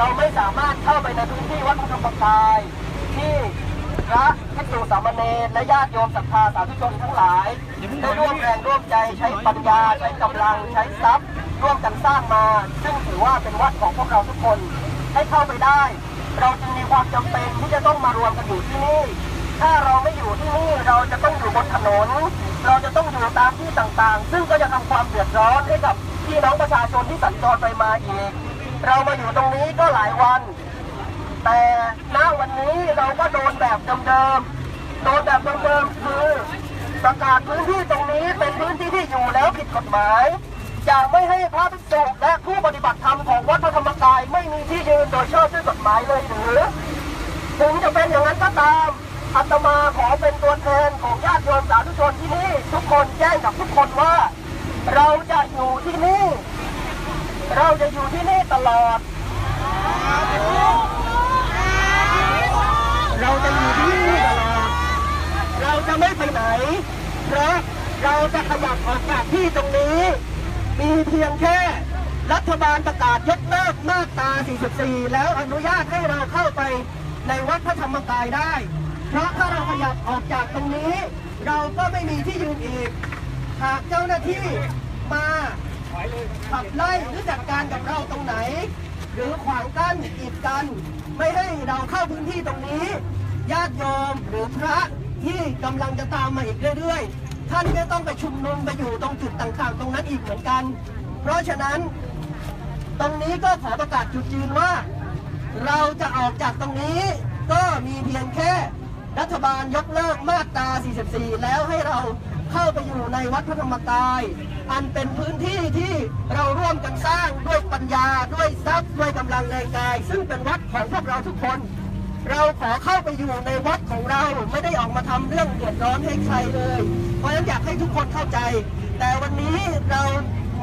เราไม่สามารถเข้าไปในพื้นที่วัดพระธรรมกาย ที่พระภิกษุสามเณรและญาติโยมศรัทธาสาธุชนทั้งหลายได้ร่วมแรงร่วมใจใช้ปัญญาใช้กำลังใช้ทรัพย์ ร่วมกันสร้างมา ซึ่งถือว่าเป็นวัดของพวกเราทุกคนให้เข้าไปได้ เราจึงมีความจำเป็นที่จะต้องมารวมกันอยู่ที่นี่ถ้าเราไม่อยู่ที่นี่เราจะต้องอยู่บนถนน เราจะต้องอยู่ตามที่ต่างๆ ซึ่งก็จะทำความเดือดร้อนให้กับพี่น้องประชาชนที่สัญจรไปมาอีก เรามาอยู่ตรงนี้ก็หลายวัน แต่ณวันนี้เราก็โดนแบบเดิมๆ โดนแบบเดิมๆคือประกาศพื้นที่ตรงนี้เป็นพื้นที่ที่อยู่แล้วผิดกฎหมาย จะไม่ให้พระภิกษุและผู้ปฏิบัติธรรมของวัดพระธรรมกายไม่มีที่ยืนโดยชอบด้วยกฎหมายเลยหรือถึงจะเป็นอย่างนั้นก็ตามอาตมาขอเป็นตัวแทนของญาติโยมสาธุชนที่นี่ ทุกคนแจ้งกับทุกคนว่า เราจะอยู่ที่นี่ เราจะอยู่ที่นี่ตลอด เราจะอยู่ที่นี่ตลอด เราจะไม่ไปไหน เพราะเราจะขยับออกจากที่ตรงนี้ มีเพียงแค่รัฐบาลประกาศยกเลิกมาตรา 44 แล้วอนุญาตให้เราเข้าไปในวัดพระธรรมกายได้ เพราะถ้าเราขยับออกจากตรงนี้ เราก็ไม่มีที่ยืนอีก หากเจ้าหน้าที่มา ขับไล่หรือจัดการกับเราตรงไหน หรือขวางกั้นกีดกัน ไม่ให้เราเข้าพื้นที่ตรงนี้ ญาติโยมหรือพระที่กำลังจะตามมาอีกเรื่อยๆ ท่านก็ต้องไปชุมนุมไปอยู่ตรงจุดต่างๆ ตรงนั้นอีกเหมือนกัน เพราะฉะนั้น ตรงนี้ก็ขอประกาศจุดยืนว่า เราจะออกจากตรงนี้ก็มีเพียงแค่รัฐบาลยกเลิกมาตรา 44 แล้วให้เราเข้าไปอยู่ในวัดพระธรรมกาย อันเป็นพื้นที่ที่เราร่วมกันสร้างด้วยปัญญาด้วยทรัพย์ด้วยกำลังแรงกาย ซึ่งเป็นวัดของพวกเราทุกคน เราขอเข้าไปอยู่ในวัดของเราไม่ได้ออกมาทำเรื่องเดือดร้อนให้ใครเลย เพราะฉะนั้นอยากให้ทุกคนเข้าใจ แต่วันนี้เรา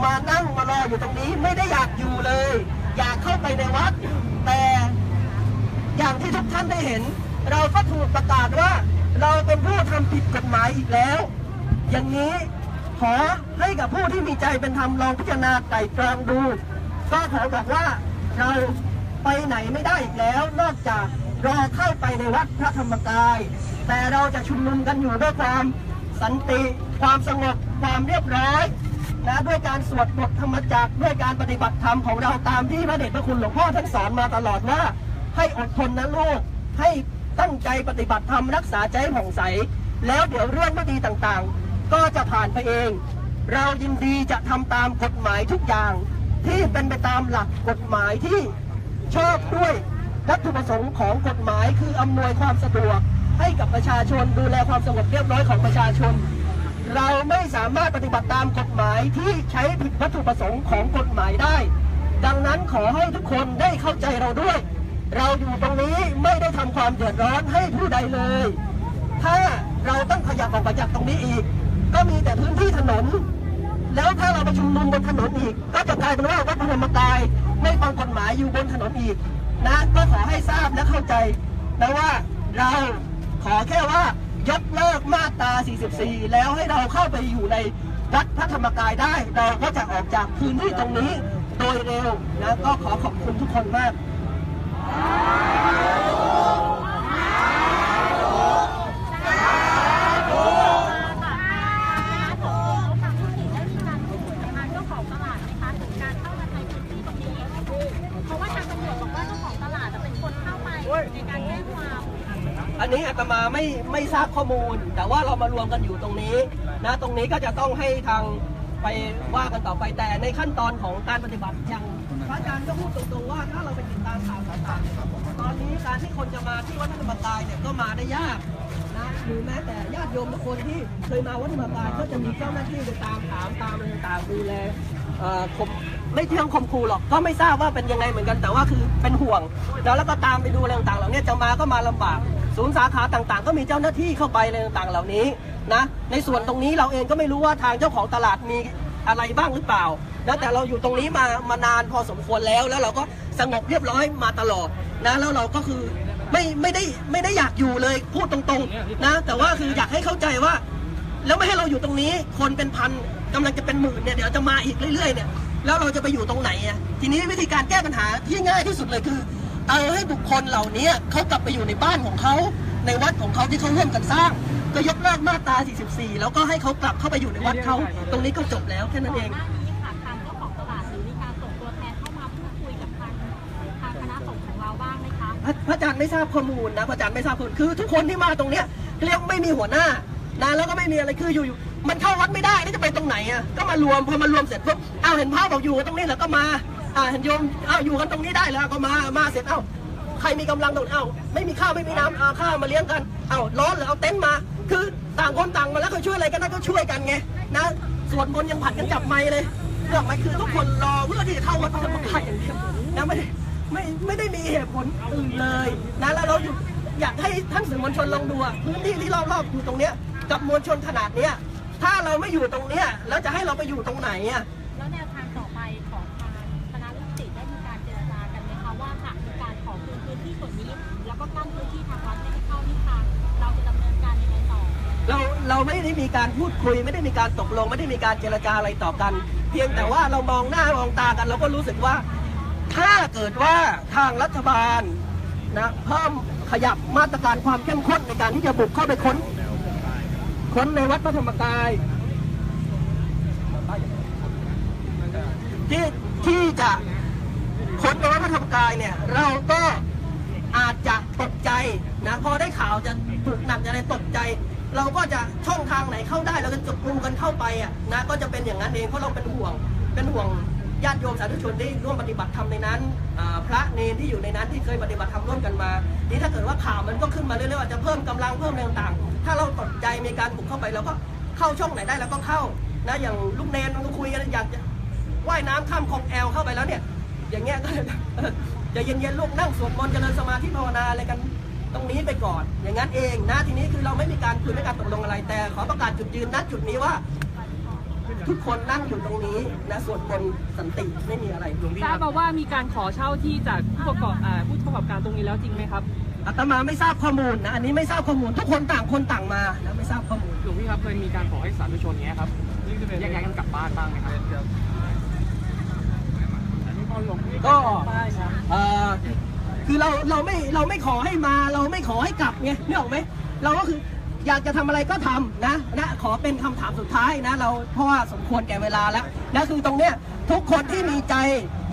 มานั่งมารออยู่ตรงนี้ไม่ได้อยากอยู่เลย อยากเข้าไปในวัด แต่อย่างที่ทุกท่านได้เห็น เราก็ถูกประกาศว่า เราเป็นผู้ทำผิดกฎหมายอีกแล้ว อย่างนี้ ขอให้กับผู้ที่มีใจเป็นธรรมลองพิจารณาไต่ตรองดู ก็ขอบอกว่าเราไปไหนไม่ได้อีกแล้ว นอกจากรอเข้าไปในวัดพระธรรมกาย แต่เราจะชุมนุมกันอยู่ด้วยความสันติ ความสงบความเรียบร้อยนะด้วยการสวดบทธรรมจักรด้วยการปฏิบัติธรรมของเราตามที่พระเดชพระคุณหลวงพ่อท่านสอนมาตลอดว่า ให้อดทนนะลูกให้ตั้งใจปฏิบัติธรรมรักษาใจผ่องใส แล้วเดี๋ยวเรื่องไม่ดีต่างๆ ก็จะผ่านไปเอง เรายินดีจะทำตามกฎหมายทุกอย่าง ที่เป็นไปตามหลักกฎหมายที่ชอบด้วยวัตถุประสงค์ของกฎหมายคืออำนวยความสะดวกให้กับประชาชนดูแลความสงบเรียบร้อยของประชาชน เราไม่สามารถปฏิบัติตามกฎหมายที่ใช้ผิดวัตถุประสงค์ของกฎหมายได้ ดังนั้นขอให้ทุกคนได้เข้าใจเราด้วย เราอยู่ตรงนี้ไม่ได้ทำความเดือดร้อนให้ผู้ใดเลย ถ้าเราต้องขยับออกไปจากตรงนี้อีก ก็มีแต่พื้นที่ถนน แล้วถ้าเราไปชุมนุมบนถนนอีก ก็จะกลายเป็นว่าวัดพระธรรมกายไม่ฟังกฎหมายอยู่บนถนนอีกนะก็ขอให้ทราบและเข้าใจนะว่าเราขอแค่ว่ายกเลิกมาตรา 44 แล้วให้เราเข้าไปอยู่ในวัดพระธรรมกายได้ เราก็จะออกจากพื้นที่ตรงนี้โดยเร็วนะก็ขอขอบคุณทุกคนมาก เพราะว่าทางตำรวจบอกว่าเจ้าของตลาดจะเป็นคนเข้าไปในการแจ้งความ อั นนี้อาตมาไม่ไม่ทราบข้อมูล แต่ว่าเรามารวมกันอยู่ตรงนี้นะตรงนี้ก็จะต้องให้ทางไปว่ากันต่อไปแต่ในขั้นตอนของการปฏิบัติอย่างพระอาจารย์ก็พูดตรงๆว่าถ้าเราไปติดตามข่าวต่างๆตอนนี้การที่คนจะมาที่วัดพระธรรมกายเนี่ยก็มาได้ยากนะหรือแม้แต่ญาติโยมทุกคนที่เคยมาวัดพระธรรมกายก็จะมีเจ้าหน้าที่ไปตามถามตามอะไรต่างดูแลเอ่อข่มไม่เที่ยงข่มขู่หรอกก็ไม่ทราบว่าเป็นยังไงเหมือนกันแต่ว่าคือเป็นห่วง แล้วแล้วก็ตามไปดูอะไรต่างๆเหล่านี้จะมาก็มาลำบาก ศูนย์สาขาต่างๆ ก็มีเจ้าหน้าที่เข้าไปอะไรต่างๆ เหล่านี้นะในส่วนตรงนี้เราเองก็ไม่รู้ว่าทางเจ้าของตลาดมีอะไรบ้างหรือเปล่านะแต่เราอยู่ตรงนี้มามานานพอสมควรแล้ว แล้วเราก็สงบเรียบร้อยมาตลอดนะแล้วเราก็คือไม่ไม่ได้ไม่ได้อยากอยู่เลยพูดตรงๆนะแต่ว่าคืออยากให้เข้าใจว่า แล้วไม่ให้เราอยู่ตรงนี้ คนเป็นพันกำลังจะเป็นหมื่นเนี่ยเดี๋ยวจะมาอีกเรื่อยๆเนี่ยแล้วเราจะไปอยู่ตรงไหนอะทีนี้วิธีการแก้ปัญหาที่ง่ายที่สุดเลยคือ เอาให้บุคคลเหล่านี้เขากลับไปอยู่ในบ้านของเขาในวัดของเขาที่เขาร่วมกันสร้าง ก็ยกเลิกมาตรา 44 แล้วก็ให้เขากลับเข้าไปอยู่ในวัดเขาตรงนี้ก็จบแล้วแค่นั้นเองก่อนหน้านี้ค่ะทางเจ้าของตลาดหรือมีการส่งตัวแทนเข้ามาพูดคุยกับทางทางคณะสงฆ์ของเราบ้างไหมคะพระพระอาจารย์ไม่ทราบข้อมูลนะพระอาจารย์ไม่ทราบข้อมูลคือ ทุกคนที่มาตรงเนี้ยเรียกว่าไม่มีหัวหน้านะแล้วก็ไม่มีอะไรคืออยู่อยู่มันเข้าวัดไม่ได้แล้วจะไปตรงไหนอะก็มารวมพอมารวมเสร็จปุ๊บอ้าวเห็นพระบอกอยู่กันตรงนี้แล้วก็มา อ่าเห็นโยมอ้าวอยู่กันตรงนี้ได้แล้วก็มามาเสร็จเอ้าใครมีกำลังตรงนี้เอ้าไม่มีข้าวไม่มีน้ำเอาข้าวมาเลี้ยงกันเอ้าร้อนหรือเอาเต็นท์มา คือต่างคนต่างมาแล้วเขาช่วยอะไรกันได้ก็ช่วยกันไงนะส่วดมนยังผัดกันจับไม้เลยเรื่องไหมคือทุกคนรอเพื่อที่จะเข้าวัดพระธรรมกายอย่างเดียวนะไม่ได้ไม่ไม่ได้มีเหตุผลอื่นเลยนะแล้วเราอยู่อยากให้ท่านสื่อมวลชนลองดูพื้นที่ที่รอบๆอยู่ตรงเนี้ยกับมวลชนขนาดเนี้ยถ้าเราไม่อยู่ตรงเนี้ยแล้วจะให้เราไปอยู่ตรงไหนอะ ส่วนนี้ แล้วก็กั้นพื้นที่ทางวัดไม่ให้เข้าที่ทางเราจะดำเนินการยังไงต่อ เราเราไม่ได้มีการพูดคุย ไม่ได้มีการตกลง ไม่ได้มีการเจรจาอะไรต่อกัน เพียงแต่ว่าเรามองหน้ามองตากัน เราก็รู้สึกว่า ถ้าเกิดว่าทางรัฐบาลนะเพิ่มขยับมาตรการความเข้มข้นในการที่จะบุกเข้าไปค้น ค้นในวัดพระธรรมกายที่ที่จะค้นในวัดพระธรรมกายเนี่ย เราก็ อาจจะตกใจนะพอได้ข่าวจะถูกหนักจะอะไรตกใจ เราก็จะช่องทางไหนเข้าได้เราก็จะกลูกันเข้าไปอะนะก็จะเป็นอย่างนั้นเองเพราะเราเป็นห่วงเป็นห่วงญาติโยมสาธุชนที่ร่วมปฏิบัติธรรมในนั้นพระเนรที่อยู่ในนั้นที่เคยปฏิบัติธรรมร่วมกันมานี่ถ้าเกิดว่าข่าวมันก็ขึ้นมาเรื่อยๆว่าจจะเพิ่มกำลังเพิ่มแรงต่างๆ ถ้าเราตกใจมีการบุกเข้าไปเราก็เข้าช่องไหนได้เราก็เข้านะอย่างลูกเนรมันก็คุยกันอยากจะว่ายน้ำข้ามคลองแอลเข้าไปแล้วเนี่ยอย่างเงี้ยก็ เลยแบบเออจะเย็นๆลูกนั่งสวดมนต์เจริญสมาธิภาวนาอะไรกันตรงนี้ไปก่อน อย่างนั้นเองนะทีนี้คือเราไม่มีการคุยไม่การตกลงอะไรแต่ ขอประกาศจุดยืนณจุดนี้ว่า ทุกคนนั่งอยู่ตรงนี้นะสวดมนต์สันติไม่มีอะไรหลวงพี่ทราบมาว่ามีการขอเช่าที่จากผู้ประกอบอ่าผู้ประกอบการตรงนี้แล้วจริงไหมครับอาตมาไม่ทราบข้อมูลนะอันนี้ไม่ทราบข้อมูลทุกคนต่างคนต่างมานะไม่ทราบข้อมูลหลวงพี่ครับเคยมีการขอให้สาธุชนเนี้ยครับแยกย้ายกันกลับบ้านบ้างไหมครับ ก็เอ่อคือเราเราไม่เราไม่ขอให้มาเราไม่ขอให้กลับไงนึกออกไหมเราก็คืออยากจะทำอะไรก็ทำนะนะขอเป็นคำถามสุดท้ายนะ เราเพราะว่าสมควรแก่เวลาแล้วนะคือตรงเนี้ยทุกคนที่มีใจ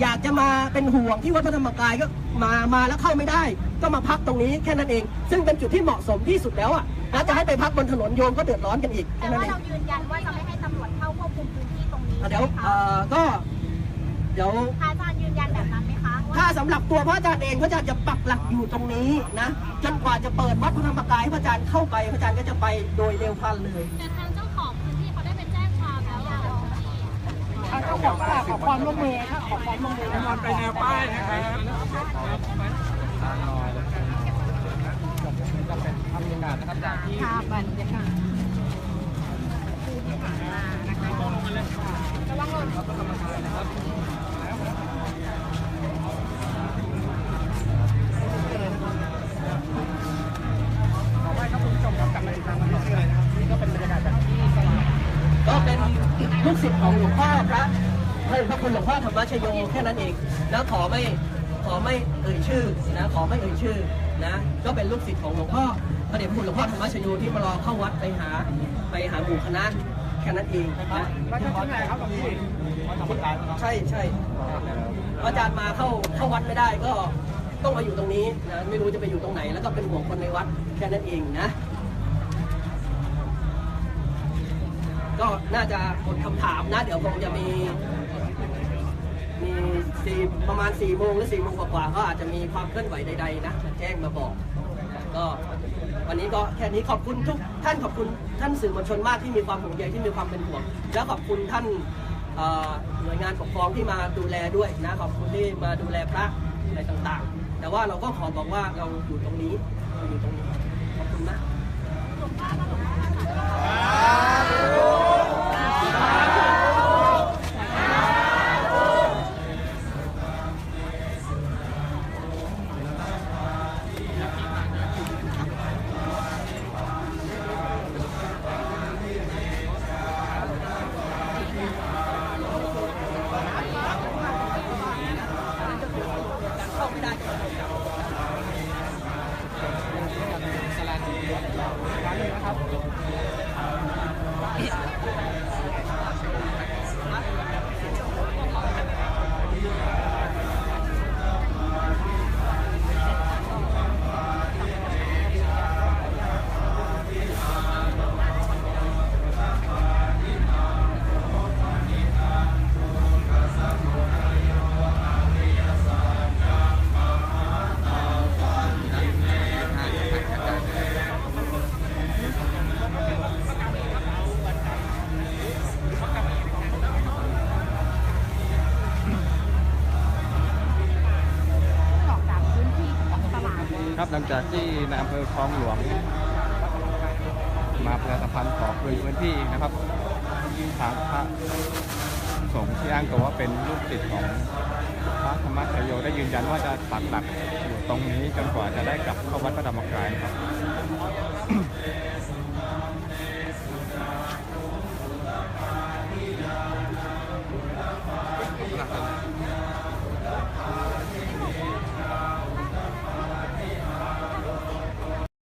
อยากจะมาเป็นห่วงที่วัดพระธรรมกายก็มามาแล้วเข้าไม่ได้ ก็มาพักตรงนี้แค่นั้นเอง ซึ่งเป็นจุดที่เหมาะสมที่สุดแล้วอะนะจะให้ไปพักบนถนนโยมก็เดือดร้อนกันอีกแต่แค่นั้นว่าเองเรายืนยันว่าจะไม่ให้ตำรวจเข้าควบคุมพื้นที่ตรงนี้อะเดี๋ยวใช่ไหมเอ่คะอก็เดี๋ยวพระอาจาร ย์ยืนยันแบบนั้นไหมคะว่าถ้าสำหรับตัวพระอาจารย์เองพระอาจารย์จะปักหลักอยู่ตรงนี้นะจนกว่าจะเปิดวัดพระธรรมกายให้พระอาจารย์เข้าไปพระอาจารย์ก็จะไปโดยเร็วพลันเลยแต่ทางเจ้าของพื้นที่เขาได้ไปแจ้งความแล้วอย่างไรขอขอความร่วมมือขอความร่วมมือมันไปแนวป้ายนะครับทำงานนะครับจากที่ค่ะบรรยากาศระวังหล่นก็ พระพระคุณหลวงพ่อธรรมชโยแค่นั้นเองแล้วขอไม่ขอไม่เอ่ยชื่อนะขอไม่เอ่ยชื่อนะก็เป็นลูกศิษย์ของหลวงพ่อพระเดชพระคุณหลวงพ่อธรรมชโยที่มารอเข้าวัดไปหาไปหาหมู่คณะแค่นั้นเองนะวัดที่ไหนครับหลวงพี่วัดธรรมกายครับใช่ใช่อาจารย์มาเข้าเข้าวัดไม่ได้ก็ต้องมาอยู่ตรงนี้นะไม่รู้จะไปอยู่ตรงไหน แล้วก็เป็นห่วงคนในวัดแค่นั้นเองนะก็น่าจะหมดคำถามนะ เดี๋ยวคงจะมี ประมาณ4ี่โมงหรือ4ี่โมงกว่าๆก็อาจจะมีความเคลื่อนไหวใดๆนะแจ้งมาบอกก็วันนี้ก็แค่นี้ขอบคุณทุกท่านขอบคุณท่านสื่อมวลชนมากที่มีความห่วงใยที่มีความเป็นห่วง แล้วขอบคุณท่านหน่วยงานปกครองที่มาดูแลด้วยนะขอบคุณที่มาดูแลพระอะไรต่างๆ แต่ว่าเราก็ขอบอกว่าเราอยู่ตรงนี้เราอยู่ตรงนี้ขอบคุณนะ จากที่ในอำเภอคลองหลวง มาประชาสัมพันธ์ขอคืนพื้นที่นะครับทางพระสงฆ์ที่อ้างตัวว่าเป็นลูกศิษย์ของพระธรรมชโยได้ยืนยันว่าจะปักหลักอยู่ตรงนี้จนกว่าจะได้กลับเข้าวัดพระธรรมกายครับ